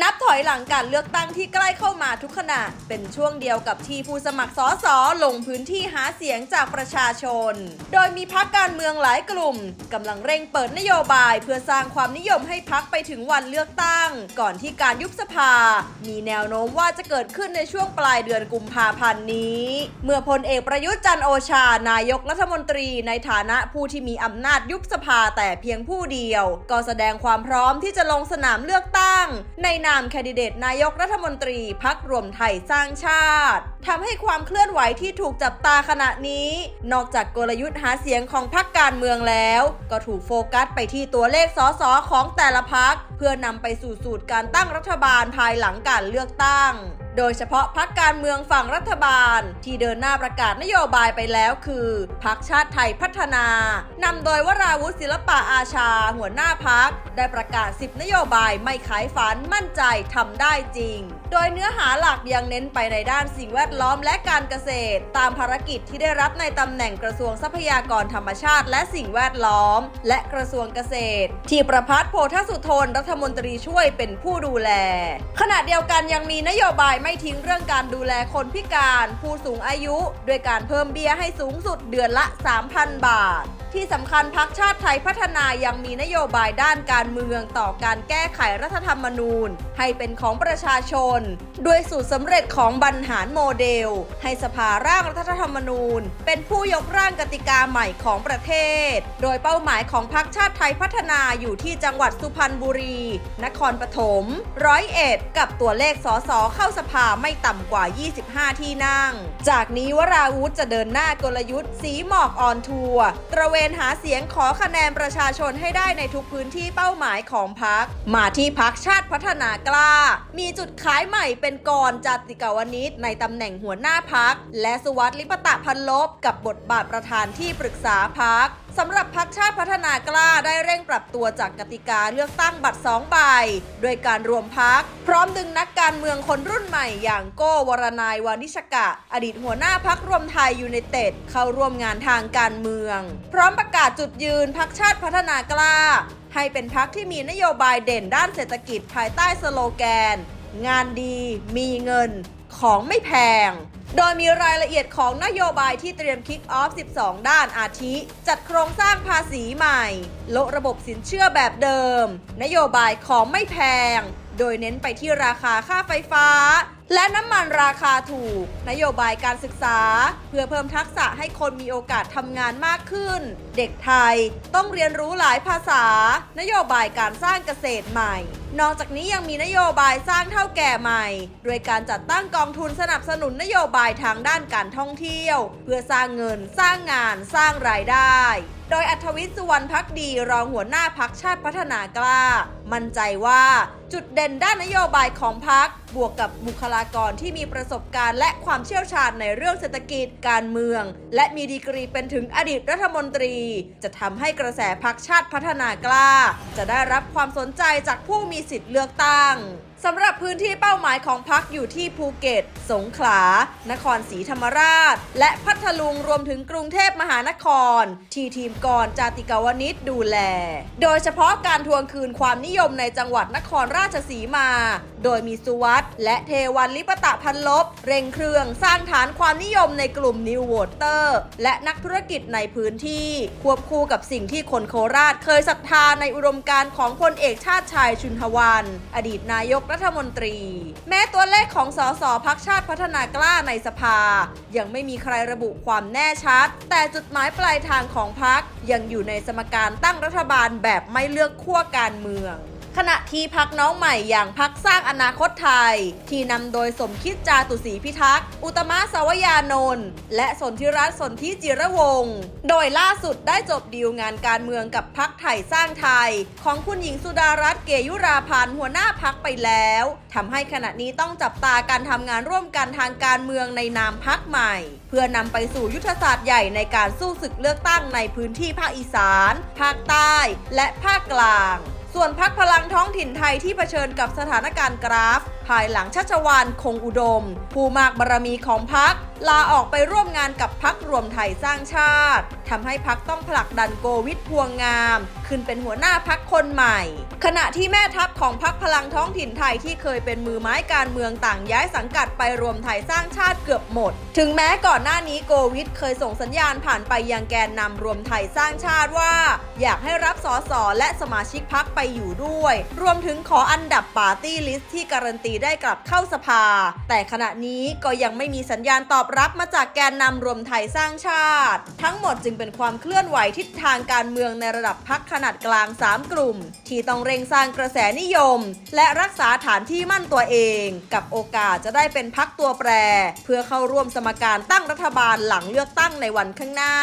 นับถอยหลังการเลือกตั้งที่ใกล้เข้ามาทุกขณะ เป็นช่วงเดียวกับที่ผู้สมัครสสลงพื้นที่หาเสียงจากประชาชน โดยมีพักการเมืองหลายกลุ่มกำลังเร่งเปิดนโยบายเพื่อสร้างความนิยมให้พักไปถึงวันเลือกตั้ง ก่อนที่การยุบสภา มีแนวโน้มว่าจะเกิดขึ้นในช่วงปลายเดือนกุมภาพันธ์นี้ เมื่อพลเอกประยุทธ์จันโอชา นายกรัฐมนตรีในฐานะผู้ที่มีอำนาจยุบสภาแต่เพียงผู้เดียว ก็แสดงความพร้อมที่จะลงสนามเลือกตั้งในนามแคนดิเดตนายกรัฐมนตรีพักรวมไทยสร้างชาติทำให้ความเคลื่อนไหวที่ถูกจับตาขณะนี้ นอกจากกลยุทธ์หาเสียงของพักการเมืองแล้ว ก็ถูกโฟกัสไปที่ตัวเลขสสของแต่ละพัก พื่อนำไปสู่สูตรการตั้งรัฐบาลภายหลังการเลือกตั้ง โดยเฉพาะพักการเมืองฝั่งรัฐบาล ที่เดินหน้าประกาศนโยบายไปแล้วคือพักชาติไทยพัฒนานำโดยวราวุฒิศิลปะอาชา หัวหน้าพักได้ประกาศ 10 นโยบายไม่ขายฝันมั่นใจทำได้จริง โดยเนื้อหาหลักยังเน้นไปในด้านสิ่งแวดล้อมและการเกษตร ตามภารกิจที่ได้รับในตำแหน่งกระทรวงทรัพยากรธรรมชาติ และสิ่งแวดล้อม และกระทรวงเกษตร ที่ประพัฒโพธสุทนรัฐมนตรีช่วยเป็นผู้ดูแล ขณะเดียวกันยังมีนโยบายไม่ทิ้งเรื่องการดูแลคนพิการ ผู้สูงอายุ ด้วยการเพิ่มเบี้ยให้สูงสุดเดือนละ 3,000 บาท ที่สำคัญพักชาติไทยพัฒนายังมีนโยบายด้านการเมืองต่อการแก้ไขรัฐธรรมนูญ ให้เป็นของประชาชนด้วยสูตรสำเร็จของบรรหารโมเดล ให้สภาร่างรัฐธรรมนูญ เป็นผู้ยกร่างกติกาใหม่ของประเทศ โดยเป้าหมายของพักชาติไทยพัฒนาอยู่ที่จังหวัดสุพรรณบุรี นครปฐมร้อยเอ็ดกับตัวเลขสสเข้าสภาไม่ต่ำกว่า 25 ที่นั่ง จากนี้วราวุธจะเดินหน้ากลยุทธ์สีหมอกออนทัวร์ตระเวนหาเสียงขอคะแนนประชาชนให้ได้ในทุกพื้นที่เป้าหมายของพัก มาที่พักชาติพัฒนากล้า มีจุดขายใหม่เป็นกรจติกาวนิชในตำแหน่งหัวหน้าพัก และสุวัสดิ์ลิปตะพันลบกับบทบาทประธานที่ปรึกษาพักสำหรับพักชาติพัฒนากล้าได้เร่งปรับตัวจากกติกาเลือกตั้งบัตร2ใบด้วยการรวมพัก พร้อมดึงนักการเมืองคนรุ่นใหม่อย่างโก้วรนายวานิชกะ อดีตหัวหน้าพักรวมไทยยูไนเต็ดเข้าร่วมงานทางการเมือง พร้อมประกาศจุดยืนพักชาติพัฒนากล้า ให้เป็นพักที่มีนโยบายเด่นด้านเศรษฐกิจภายใต้สโลแกน งานดี มีเงิน ของไม่แพง โดยมีรายละเอียดของนโยบายที่เตรียมคิกออฟ 12 ด้านอาทิ จัดโครงสร้างภาษีใหม่โลดระบบสินเชื่อแบบเดิม นโยบายของไม่แพง โดยเน้นไปที่ราคาค่าไฟฟ้า และน้ำมันราคาถูก นโยบายการศึกษา เพื่อเพิ่มทักษะให้คนมีโอกาสทำงานมากขึ้น เด็กไทยต้องเรียนรู้หลายภาษา นโยบายการสร้างเกษตรใหม่ นอกจากนี้ยังมีนโยบายสร้างเท่าแก่ใหม่ โดยการจัดตั้งกองทุนสนับสนุนนโยบายทางด้านการท่องเที่ยว เพื่อสร้างเงิน สร้างงาน สร้างรายได้ โดยอัธวิทย์สุวรรณพักดีรองหัวหน้าพักชาติพัฒนากล้า มั่นใจว่าจุดเด่นด้านนโยบายของพักบวกกับบุคลากรที่มีประสบการณ์ และความเชี่ยวชาญในเรื่องเศรษฐกิจการเมือง และมีดีกรีเป็นถึงอดีตรัฐมนตรี จะทำให้กระแสพักชาติพัฒนากล้า จะได้รับความสนใจจากผู้มีสิทธิ์เลือกตั้ง สำหรับพื้นที่เป้าหมายของพักอยู่ที่ภูเก็ต สงขลา นครศรีธรรมราช และพัทลุงรวมถึงกรุงเทพมหานคร ที่ทีมกรจาติกาวนิชดูแล โดยเฉพาะการทวงคืนความนิยมในจังหวัดนครราชสีมา โดยมีสุวัสด์และเทวันลิปตะพันลบ เร่งเครื่องสร้างฐานความนิยมในกลุ่มนิวโวเตอร์ และนักธุรกิจในพื้นที่ ควบคู่กับสิ่งที่คนโคราชเคยศรัทธาในอุดมการณ์ของพลเอกชาติชายชุนทวัน อดีตนายกรัฐมนตรี แม้ตัวเลขของสสพักชาติพัฒนากล้าในสภา ยังไม่มีใครระบุความแน่ชัด แต่จุดหมายปลายทางของพักยังอยู่ในสมการตั้งรัฐบาลแบบไม่เลือกขั้วการเมือง ขณะที่พักน้องใหม่อย่างพักสร้างอนาคตไทย ที่นำโดยสมคิดจาตุศรีพิทักษ์ อุตมะสาวยานนท์และสนธิรัตน์สนธิจิระวงศ์โดยล่าสุดได้จบดีลงานการเมืองกับพักไทยสร้างไทย ของคุณหญิงสุดารัตน์เกยุราพันธ์หัวหน้าพักไปแล้วทำให้ขณะนี้ต้องจับตาการทำงานร่วมกันทางการเมืองในนามพักใหม่ เพื่อนำไปสู่ยุทธศาสตร์ใหญ่ในการสู้ศึกเลือกตั้งในพื้นที่ภาคอีสาน ภาคใต้ และภาคกลาง ส่วนพักพลังท้องถิ่นไทยที่เผชิญกับสถานการณ์กราฟภายหลังชัชวานคงอุดม ผู้มากบารมีของพัก ลาออกไปร่วมงานกับพักรวมไทยสร้างชาติทำให้พักต้องผลักดันโกวิทพวงงาม ขึ้นเป็นหัวหน้าพักคนใหม่ ขณะที่แม่ทัพของพักพลังท้องถิ่นไทยที่เคยเป็นมือไม้การเมืองต่างย้ายสังกัดไปรวมไทยสร้างชาติเกือบหมด ถึงแม้ก่อนหน้านี้โกวิทเคยส่งสัญญาณผ่านไปยังแกนนำรวมไทยสร้างชาติว่า อยากให้รับสสและสมาชิกพักไปอยู่ด้วย รวมถึงขออันดับปาร์ตี้ลิสต์ที่การันตีได้กลับเข้าสภา แต่ขณะนี้ก็ยังไม่มีสัญญาณตอบรับมาจากแกนนำรวมไทยสร้างชาติ ทั้งหมดจึงเป็นความเคลื่อนไหวทิศทางการเมืองในระดับพักขนาดกลาง 3 กลุ่ม ที่ต้องเร่งสร้างกระแสนิยม และรักษาฐานที่มั่นตัวเอง กับโอกาสจะได้เป็นพักตัวแปร เพื่อเข้าร่วมสมการตั้งรัฐบาลหลังเลือกตั้งในวันข้างหน้า